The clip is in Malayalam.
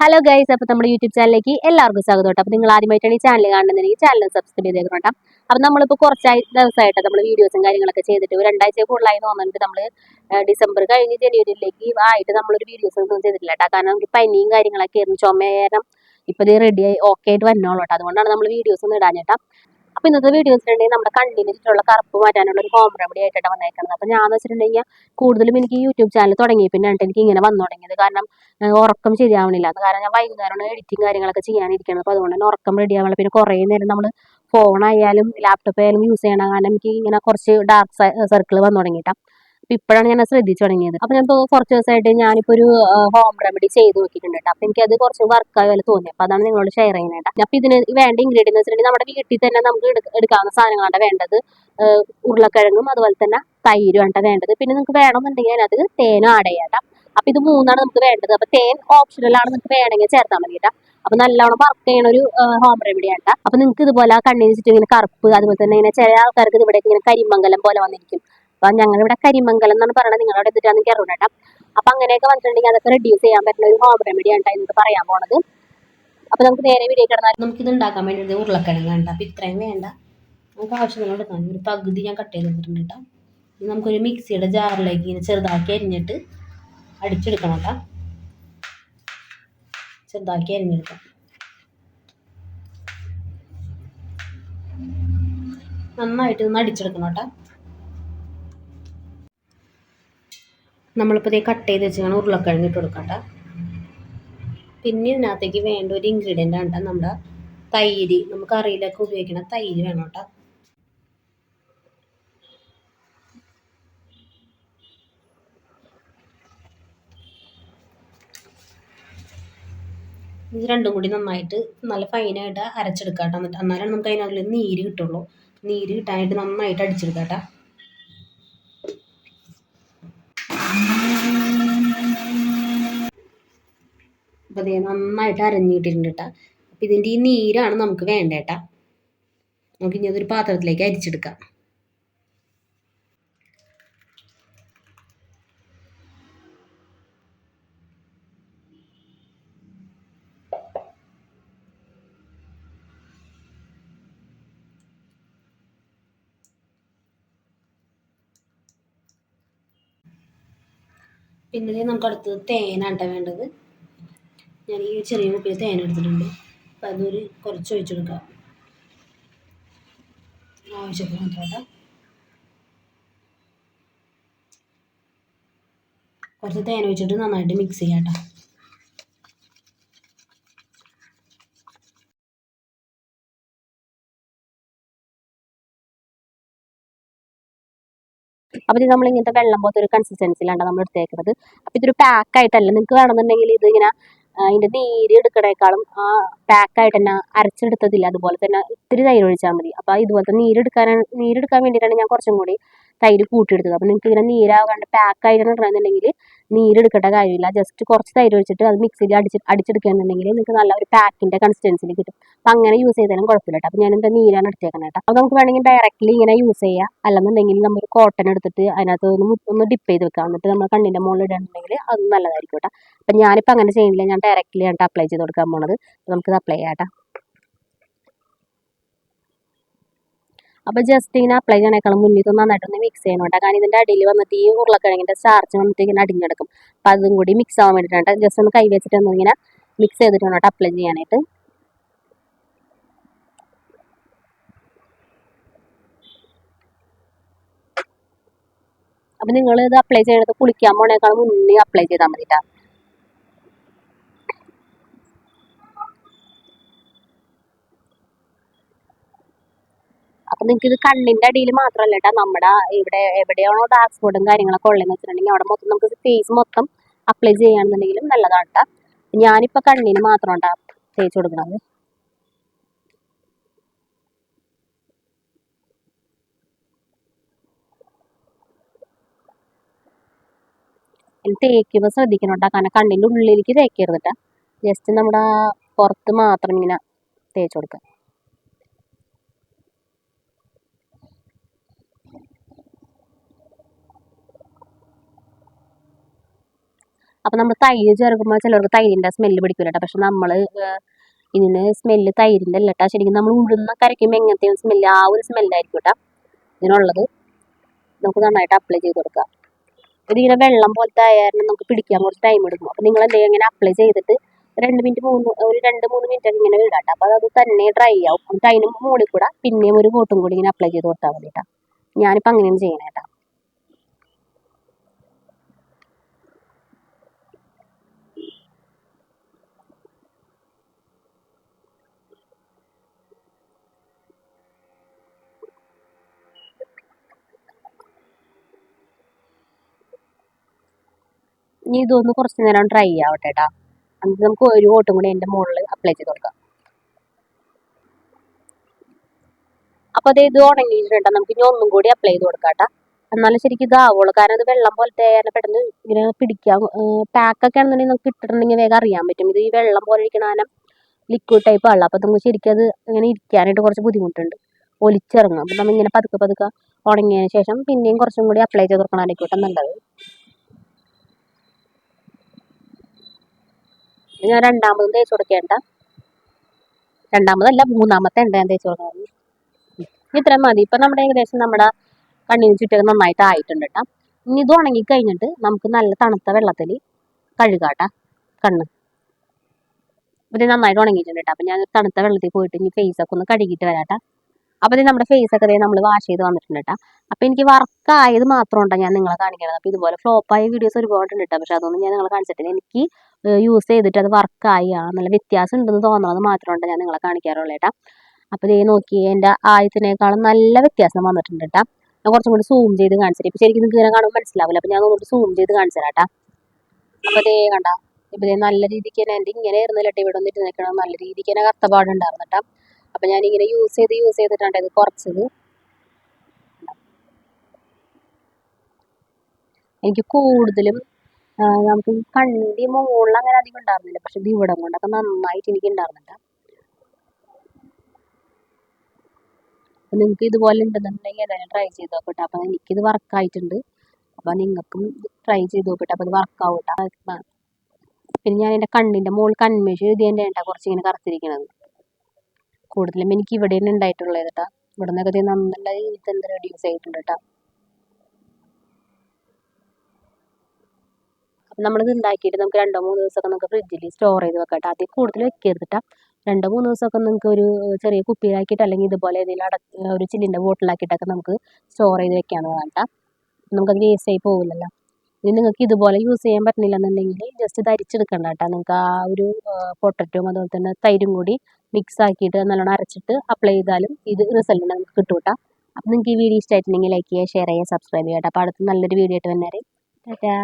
ഹലോ ഗൈസ് അപ്പോൾ നമ്മുടെ യൂട്യൂബ് ചാനലിലേക്ക് എല്ലാവർക്കും സ്വാഗതം കേട്ടോ. അപ്പോൾ നിങ്ങൾ ആദ്യമായിട്ടാണ് ഈ ചാനൽ കാണുന്നുണ്ടെങ്കിൽ ചാനൽ സബ്സ്ക്രൈബ് ചെയ്തേക്കണം കേട്ടോ. അപ്പോൾ നമ്മളിപ്പോൾ കുറച്ചായി ദിവസമായിട്ട് നമ്മൾ വീഡിയോസും കാര്യങ്ങളൊക്കെ ചെയ്തിട്ട് ഒരു രണ്ടാഴ്ച കൂടുതലായി തോന്നുന്നുണ്ട് നമ്മൾ ഡിസംബർ കഴിഞ്ഞ് ജനുവരിയിലേക്ക് ആയിട്ട് നമ്മളൊരു വീഡിയോസ് ഒന്നും ചെയ്തിട്ടില്ല കേട്ടോ. കാരണം നമുക്ക് പനിയും കാര്യങ്ങളൊക്കെ ആയിരുന്നു. ചുമയേരം ഇപ്പോൾ ഇത് റെഡി ആയി ഓക്കെ ആയിട്ട് വന്നോളൂ കേട്ടോ. അതുകൊണ്ടാണ് നമ്മൾ വീഡിയോസ് ഒന്നും ഇടാൻ ചേട്ടാ അപ്പോൾ ഇന്നത്തെ വീഡിയോ വെച്ചിട്ടുണ്ടെങ്കിൽ നമ്മുടെ കണ്ണിന് ചുറ്റുള്ള കറുപ്പ് മാറ്റാനുള്ള ഒരു ഹോം റെമഡി ആയിട്ടാണ് വന്നേക്കുന്നത്. അപ്പോൾ ഞാൻ വെച്ചിട്ടുണ്ടെങ്കിൽ കൂടുതലും എനിക്ക് യൂട്യൂബ് ചാനൽ തുടങ്ങി പിന്നെ എനിക്ക് ഇങ്ങനെ വന്നു തുടങ്ങിയത്. കാരണം ഉറക്കം ശരിയാവണില്ല. കാരണം ഞാൻ വൈകുന്നേരമാണ് എഡിറ്റിംഗ് കാര്യങ്ങളൊക്കെ ചെയ്യാനിരിക്കുന്നത് അപ്പോൾ അതുകൊണ്ട് തന്നെ ഉറക്കം റെഡി ആവണം പിന്നെ കുറേ നേരം നമ്മൾ ഫോണായാലും ലാപ്ടോപ്പ് ആയാലും യൂസ് ചെയ്യണം. കാരണം എനിക്ക് ഇങ്ങനെ കുറച്ച് ഡാർക്ക് സർക്കിൾ വന്നു തുടങ്ങിയിട്ടാ. അപ്പോൾ ഇപ്പോഴാണ് ഞാൻ ശ്രദ്ധിച്ചു തുടങ്ങിയത്. അപ്പൊ ഞാൻ കുറച്ച് ദിവസമായിട്ട് ഞാനിപ്പോ ഒരു ഹോം റെമഡി ചെയ്ത് നോക്കിയിട്ടുണ്ട് അപ്പൊ അത് കുറച്ച് വർക്കായ പോലെ തോന്നി. അപ്പൊ അതാണ് നിങ്ങളോട് ഷെയർ ചെയ്യുന്നത് അപ്പൊ ഇതിന് വേണ്ട ഇൻഗ്രീഡിയൻസ് വെച്ചിട്ടുണ്ടെങ്കിൽ നമ്മുടെ വീട്ടിൽ തന്നെ നമുക്ക് എടുക്കാവുന്ന സാധനങ്ങളാണ് വേണ്ടത്. ഉരുളക്കിഴങ്ങും അതുപോലെ തന്നെ തൈരുമാണ് വേണ്ടത്. പിന്നെ നിങ്ങൾക്ക് വേണമെന്നുണ്ടെങ്കിൽ അതിനകത്ത് തേനും ആഡ് ചെയ്യാം അപ്പൊ ഇത് മൂന്നാണ് നമുക്ക് വേണ്ടത്. അപ്പൊ തേൻ ഓപ്ഷണൽ ആണ് നിങ്ങൾക്ക് വേണമെങ്കിൽ ചേർത്താൽ മതി അപ്പൊ നല്ലോണം വർക്ക് ചെയ്യണ ഒരു ഹോം റെമഡി ആണ് അപ്പൊ നിങ്ങൾക്ക് ഇതുപോലെ കണ്ണിന് ചുറ്റും ഇങ്ങനെ കറുപ്പ് അതുപോലെ തന്നെ ഇങ്ങനെ ചില ആൾക്കാർക്ക് ഇവിടെ ഇങ്ങനെ കരിമംഗലം പോലെ വന്നിരിക്കും. അപ്പൊ ഞങ്ങൾ ഇവിടെ കരിമംഗലം എന്നാണ് പറയുന്നത് നിങ്ങളവിടെ എന്തിട്ടാന്ന് എനിക്ക് അറിയില്ല കേട്ടോ. അപ്പൊ അങ്ങനെയൊക്കെ വന്നിട്ടുണ്ടെങ്കിൽ അതൊക്കെ റെഡ്യൂസ് ചെയ്യാൻ പറ്റുന്ന ഒരു ഹോം റെമഡി ആണ് ഇന്നത് പറയാൻ പോണത്. അപ്പൊ നമുക്ക് നേരെ വീഡിയോ കിടന്നാൽ നമുക്ക് ഇത് ഉണ്ടാക്കാൻ വേണ്ടി ഉരുളക്കിഴങ്ങ് വേണ്ട. അപ്പൊ ഇത്രയും വേണ്ട. നമുക്ക് ആവശ്യങ്ങൾ എടുക്കാം. ഒരു പകുതി ഞാൻ കട്ട് ചെയ്ത് വെച്ചിട്ടുണ്ട് കേട്ടോ. ഇനി നമുക്കൊരു മിക്സിയുടെ ജാറിലേക്ക് ഇങ്ങനെ ചെറുതാക്കി അരിഞ്ഞിട്ട് അടിച്ചെടുക്കണം കേട്ടോ. ചെറുതാക്കി അരിഞ്ഞെടുക്കാം. നന്നായിട്ട് ഒന്ന് അടിച്ചെടുക്കണം കേട്ടോ. നമ്മളിപ്പോൾ ഇതേ കട്ട് ചെയ്ത് വെച്ചാണ് ഉരുളക്കിഴങ്ങ് ഇട്ട് കൊടുക്കട്ടെ കേട്ടോ പിന്നെ ഇതിനകത്തേക്ക് വേണ്ട ഒരു ഇൻഗ്രീഡിയന്റ് ആണ് നമ്മുടെ തൈര്. നമുക്ക് കറിയിലൊക്കെ ഉപയോഗിക്കുന്ന തൈര് വേണം കേട്ടോ ഇത് രണ്ടും കൂടി നന്നായിട്ട് നല്ല ഫൈനായിട്ട് അരച്ചെടുക്കാം കേട്ടോ എന്നിട്ട്. എന്നാലാണ് നമുക്ക് അതിനകത്ത് നീര് കിട്ടുള്ളൂ. നീര് കിട്ടാനായിട്ട് നന്നായിട്ട് അടിച്ചെടുക്കാം കേട്ടോ അപ്പോൾ നന്നായിട്ട് അരഞ്ഞിട്ടിട്ടുണ്ട് കേട്ടോ അപ്പോൾ ഇതിന്റെ ഈ നീരാണ് നമുക്ക് വേണ്ടേട്ടാ നമുക്കിനി അതൊരു പാത്രത്തിലേക്ക് അരിച്ചെടുക്കാം. പിന്നെ നമുക്ക് അടുത്തത് തേനാണ് ട്ടോ വേണ്ടത്. ഞാൻ ഈ ചെറിയ കുപ്പിയിൽ തേൻ എടുത്തിട്ടുണ്ട്. അപ്പം അതൊരു കുറച്ച് ഒഴിച്ചെടുക്കാം ആവശ്യത്തിന് മാത്രം കുറച്ച് തേൻ ഒഴിച്ചിട്ട് നന്നായിട്ട് മിക്സ് ചെയ്യാം കേട്ടോ. അപ്പോൾ ഇത് നമ്മൾ ഇങ്ങനത്തെ വെള്ളം പോലത്തെ ഒരു കൺസിസ്റ്റൻസിലാണ് നമ്മൾ എടുത്തേക്കുന്നത് അപ്പോൾ ഇതൊരു പാക്ക് ആയിട്ടല്ല. നിങ്ങൾക്ക് വേണമെന്നുണ്ടെങ്കിൽ ഇത് ഇങ്ങനെ അതിന്റെ നീര് എടുക്കണേക്കാളും ആ പാക്ക് ആയിട്ട് തന്നെ അരച്ചെടുത്തതില്ല. അതുപോലെ തന്നെ ഇത്തിരി തൈര് ഒഴിച്ചാൽ മതി. അപ്പോൾ ഇതുപോലത്തെ നീരെടുക്കാനാണ് നീരെടുക്കാൻ വേണ്ടിയിട്ടാണ് ഞാൻ കുറച്ചും കൂടി തൈര് കൂട്ടിയെടുത്തത്. അപ്പോൾ നിങ്ങൾക്ക് ഇങ്ങനെ നീരാകാണ്ട് പാക്ക് ആയിട്ട് ഇടണമെന്നുണ്ടെങ്കിൽ നീരെടുക്കേണ്ട കാര്യമില്ല. ജസ്റ്റ് കുറച്ച് തൈര് ഒഴിച്ചിട്ട് അത് മിക്സിയിൽ അടിച്ച് അടിച്ചെടുക്കുകയാണെന്നുണ്ടെങ്കിൽ നിങ്ങൾക്ക് നല്ല ഒരു പാക്കിന്റെ കൺസിസ്റ്റൻസിൽ കിട്ടും. അപ്പം അങ്ങനെ യൂസ് ചെയ്താലും കുഴപ്പമില്ല കേട്ടോ അപ്പം ഞാൻ എന്താ നീരാണ് എടുത്തേക്കുന്നത് കേട്ടോ അപ്പോൾ നമുക്ക് വേണമെങ്കിൽ ഡയറക്റ്റ്ലി ഇങ്ങനെ യൂസ് ചെയ്യാം. അല്ലെന്നുണ്ടെങ്കിൽ നമ്മൾ കോട്ടൺ എടുത്തിട്ട് അതിനകത്ത് ഒന്ന് ഒന്ന് ഡിപ്പ് ചെയ്ത് വെക്കാം. എന്നിട്ട് നമ്മൾ കണ്ണിന്റെ മുകളിൽ ഇടണമെങ്കിൽ അത് നല്ലതായിരിക്കും കേട്ടോ അപ്പം ഞാനിപ്പോൾ അങ്ങനെ ചെയ്യുന്നില്ല ഞാൻ ഡയറക്റ്റ്ലി ആയിട്ട് അപ്ലൈ ചെയ്ത് കൊടുക്കാൻ പോണത്. നമുക്ക് അപ്ലൈ ചെയ്യാം കേട്ടോ അപ്പോൾ ജസ്റ്റ് ഇങ്ങനെ അപ്ലൈ ചെയ്യണേക്കാളും മുന്നിൽ നന്നായിട്ട് ഒന്ന് മിക്സ് ചെയ്യണം കേട്ടോ കാരണം ഇതിന്റെ അടിയിൽ വന്നിട്ട് ഈ ഉരുളക്കിഴങ്ങിന്റെ സ്റ്റാർച്ച് വന്നിട്ട് ഇങ്ങനെ അടിഞ്ഞെടുക്കും. അപ്പോൾ അതും കൂടി മിക്സ് ആവാൻ വേണ്ടിയിട്ടാണ് ജസ്റ്റ് ഒന്ന് കൈ വെച്ചിട്ട് ഒന്ന് ഇങ്ങനെ മിക്സ് ചെയ്തിട്ട് വേണം കേട്ടോ അപ്ലൈ ചെയ്യാനായിട്ട്. അപ്പം നിങ്ങൾ ഇത് അപ്ലൈ ചെയ്യണത് കുളിക്കാൻ പോണേക്കാളും മുന്നേ അപ്ലൈ ചെയ്താൽ മതി കേട്ടോ നിങ്ങൾക്ക് ഇത് കണ്ണിന്റെ അടിയിൽ മാത്രമല്ല കേട്ടോ നമ്മുടെ ഇവിടെ എവിടെയാണോ ഡാർക്ക് സ്പോട്ടും കാര്യങ്ങളൊക്കെ ഉള്ളതെന്ന് വെച്ചിട്ടുണ്ടെങ്കിൽ അവിടെ മൊത്തം നമുക്ക് ഫേസ് മൊത്തം അപ്ലൈ ചെയ്യാണെന്നുണ്ടെങ്കിലും നല്ലതാണ് കേട്ടോ ഞാനിപ്പോൾ കണ്ണിന് മാത്രം കേട്ടോ തേച്ച് കൊടുക്കുന്നത് തേക്കുമ്പോ ശ്രദ്ധിക്കണം കേട്ടോ കാരണം കണ്ണിന്റെ ഉള്ളിലേക്ക് തേക്കരുത് കേട്ടോ ജസ്റ്റ് നമ്മുടെ പുറത്ത് മാത്രം ഇങ്ങനെ തേച്ച് കൊടുക്കുക അപ്പം നമ്മൾ തൈര് ചേർക്കുമ്പോൾ ചിലർക്ക് തൈരിന്റെ സ്മെല്ല് പിടിക്കില്ല പക്ഷെ നമ്മൾ ഇതിന് സ്മെല്ല് തൈരിന്റെ അല്ല കേട്ടോ ശരിക്കും നമ്മൾ ഉഴുന്ന കരയ്ക്കുമ്പോൾ എങ്ങനത്തെ സ്മെല്ല് ആ ഒരു സ്മെല്ലായിരിക്കും കേട്ടോ ഇതിനുള്ളത്. നമുക്ക് നന്നായിട്ട് അപ്ലൈ ചെയ്ത് കൊടുക്കാം. ഇതിങ്ങനെ വെള്ളം പോലത്തെ ആയാലും നമുക്ക് പിടിക്കാൻ കുറച്ച് ടൈം എടുക്കും. അപ്പം നിങ്ങൾ എന്തെങ്കിലും ഇങ്ങനെ അപ്ലൈ ചെയ്തിട്ട് രണ്ട് മിനിറ്റ് മൂന്ന് ഒരു രണ്ട് മൂന്ന് മിനിറ്റ് ഒക്കെ ഇങ്ങനെ വിടാം അപ്പോൾ അത് തന്നെ ഡ്രൈ ആവും. അതിന് മുകളിൽ കൂടെ പിന്നെയും ഒരു കോട്ടും കൂടി ഇങ്ങനെ അപ്ലൈ ചെയ്ത് കൊടുത്താൽ മതി കേട്ടോ ഞാനിപ്പോൾ അങ്ങനെയാണ് ചെയ്യണേ കേട്ടോ ഇനി ഇതൊന്ന് കുറച്ച് നേരം ട്രൈ ആവട്ടെ കേട്ടോ നമുക്ക് ഒരു കോട്ടും കൂടി എന്റെ മുകളിൽ അപ്ലൈ ചെയ്ത് കൊടുക്കാം. അപ്പൊ അത് ഇത് ഉണങ്ങിയിട്ടുണ്ട്. നമുക്ക് ഇനി ഒന്നും കൂടി അപ്ലൈ ചെയ്ത് കൊടുക്കാം കേട്ടോ എന്നാലും ശരിക്കും ഇതാവുള്ളൂ കാരണം ഇത് വെള്ളം പോലത്തെ ആയാലും പെട്ടെന്ന് ഇങ്ങനെ പിടിക്കാം. പാക്കൊക്കെ ആണെന്നുണ്ടെങ്കിൽ നമുക്ക് ഇട്ടിട്ടുണ്ടെങ്കിൽ വേഗം അറിയാൻ പറ്റും. ഇത് ഈ വെള്ളം പോലെ ഇരിക്കണ കാരണം ലിക്വിഡ് ടൈപ്പ് ആണല്ലോ. അപ്പൊ നമുക്ക് ശരിക്കും അത് ഇങ്ങനെ ഇരിക്കാനായിട്ട് കുറച്ച് ബുദ്ധിമുട്ടുണ്ട്. ഒലിച്ചിറങ്ങും. അപ്പൊ നമ്മൾ ഇങ്ങനെ പതുക്കെ പതുക്കെ ഉണങ്ങിയതിന് ശേഷം പിന്നെയും കുറച്ചും കൂടി അപ്ലൈ ചെയ്ത് കൊടുക്കണമായിരിക്കും നല്ലത്. ഞാൻ രണ്ടാമതും തേച്ച് കൊടുക്കേണ്ട. രണ്ടാമതല്ല മൂന്നാമത്തെ ഉണ്ട് ഞാൻ തേച്ച് കൊടുക്കുന്നത്. ഇത്രയും മതി. ഇപ്പം നമ്മുടെ ഏകദേശം നമ്മുടെ കണ്ണിന് ചുറ്റൊക്കെ നന്നായിട്ട് ആയിട്ടുണ്ട് കേട്ടോ. ഇനി ഇത് ഉണങ്ങി കഴിഞ്ഞിട്ട് നമുക്ക് നല്ല തണുത്ത വെള്ളത്തിൽ കഴുകാട്ടാ കണ്ണ്. ഇത് നന്നായിട്ട് ഉണങ്ങിയിട്ടുണ്ട് കേട്ടോ. അപ്പം ഞാൻ തണുത്ത വെള്ളത്തിൽ പോയിട്ട് ഇനി ഫേസൊക്കെ ഒന്ന് കഴുകിയിട്ട് വരാട്ടാ. അപ്പോൾ നമ്മുടെ ഫേസൊക്കെ ഒക്കെ നമ്മൾ വാഷ് ചെയ്ത് വന്നിട്ടുണ്ട് കേട്ടോ. അപ്പോൾ എനിക്ക് വർക്കായത് മാത്രം ഉണ്ടോ ഞാൻ നിങ്ങളെ കാണിക്കണത് അപ്പോൾ ഇതുപോലെ ഫ്ലോപ്പായ വീഡിയോസ് ഒരുപാട് ഉണ്ട് കേട്ടോ. പക്ഷെ അതൊന്നും ഞാൻ നിങ്ങളെ കാണിച്ചിട്ടില്ല. എനിക്ക് യൂസ് ചെയ്തിട്ട് അത് വർക്കായി ആ നല്ല വ്യത്യാസം ഉണ്ടെന്ന് തോന്നുന്നത് മാത്രമുണ്ട് ഞാൻ നിങ്ങളെ കാണിക്കാറുള്ളൂ കേട്ടോ. അപ്പോൾ ഇതേ നോക്കി എന്റെ ആദ്യത്തിനേക്കാളും നല്ല വ്യത്യാസം വന്നിട്ടുണ്ട് കേട്ടോ. ഞാൻ കുറച്ചും കൂടി സൂം ചെയ്ത് കാണിച്ചിട്ട് ഇപ്പം ശരിക്കും നിങ്ങൾക്ക് ഇങ്ങനെ കാണുമ്പോൾ മനസ്സിലാവില്ല. അപ്പോൾ ഞാൻ ഒന്നുകൂടി സൂം ചെയ്ത് കാണിച്ചു അപ്പോൾ ഇതേ കണ്ട ഇപ്പൊ ഇതേ നല്ല രീതിക്ക് തന്നെ എന്റെ ഇങ്ങനെ ആയിരുന്നില്ല ലട്ടി ഇവിടെ വന്നിട്ട് നിൽക്കണം നല്ല രീതിക്ക് തന്നെ കത്തപാടുണ്ടായിരുന്നു കേട്ടോ. അപ്പം ഇങ്ങനെ യൂസ് ചെയ്ത് യൂസ് ചെയ്തിട്ടുണ്ട് ഇത് കുറച്ചത്. എനിക്ക് കൂടുതലും നമുക്ക് ഈ കണ്ണിന്റെ മുകളിൽ അങ്ങനെ അധികം ഉണ്ടായിരുന്നില്ല. പക്ഷെ ഇത് ഇവിടെ കൊണ്ടൊക്കെ നന്നായിട്ട് എനിക്ക് ഉണ്ടായിരുന്നുണ്ട്. അപ്പം നിങ്ങൾക്ക് ഇതുപോലെ ഉണ്ടെന്നുണ്ടെങ്കിൽ ഏതായാലും ട്രൈ ചെയ്ത് നോക്കട്ടെ. അപ്പം എനിക്കിത് വർക്കായിട്ടുണ്ട് അപ്പം നിങ്ങൾക്കും ട്രൈ ചെയ്ത് നോക്കട്ടെ. അപ്പം ഇത് വർക്കാവട്ടെ പിന്നെ ഞാൻ എന്റെ കണ്ണിന്റെ മുകളിൽ കൺമേഷ് എഴുതിയതിന്റെ ഏട്ടാ കുറച്ച് ഇങ്ങനെ കറുത്തിരിക്കണത്. കൂടുതലും എനിക്ക് ഇവിടെ തന്നെ ഉണ്ടായിട്ടുള്ളത് കേട്ടോ. ഇവിടെ നിന്നൊക്കെ നല്ല രീതിയിൽ തന്നെ റെഡ്യൂസ് ആയിട്ടുണ്ട് കേട്ടോ. നമ്മളിത് ഉണ്ടാക്കിയിട്ട് നമുക്ക് രണ്ടോ മൂന്ന് ദിവസമൊക്കെ നമുക്ക് ഫ്രിഡ്ജിൽ സ്റ്റോർ ചെയ്ത് വെക്കാം കേട്ടോ അതിൽ കൂടുതൽ വെക്കരുതിട്ട. രണ്ടോ മൂന്ന് ദിവസമൊക്കെ നിങ്ങൾക്ക് ഒരു ചെറിയ കുപ്പിയിലാക്കിയിട്ട് അല്ലെങ്കിൽ ഇതുപോലെ ഏതെങ്കിലും അട ഒരു ചില്ലിന്റെ ബോട്ടിലാക്കിയിട്ടൊക്കെ നമുക്ക് സ്റ്റോർ ചെയ്ത് വെക്കാമെന്ന് കേട്ടോ നമുക്കത് വേസ്റ്റ് ആയി പോകില്ലല്ലോ ഇനി നിങ്ങൾക്ക് ഇതുപോലെ യൂസ് ചെയ്യാൻ പറ്റുന്നില്ല എന്നുണ്ടെങ്കിൽ ജസ്റ്റ് ഇത് കേട്ടോ. നിങ്ങൾക്ക് ആ ഒരു പൊട്ടറ്റോ അതുപോലെ തന്നെ തൈരും കൂടി മിക്സ് ആക്കിയിട്ട് നല്ലോണം അരച്ചിട്ട് അപ്ലൈ ചെയ്താലും ഇത് റിസൾട്ട് നമുക്ക് കിട്ടും കേട്ടോ. അപ്പം നിങ്ങൾക്ക് ഈ വീഡിയോ ഇഷ്ടമായിട്ടുണ്ടെങ്കിൽ ലൈക്ക് ചെയ്യുക ഷെയർ ചെയ്യുക സബ്സ്ക്രൈബ് ചെയ്യുക കേട്ടോ. അപ്പോൾ അടുത്ത് നല്ലൊരു വീഡിയോ ആയിട്ട് വന്നേരെ. ടാറ്റാ.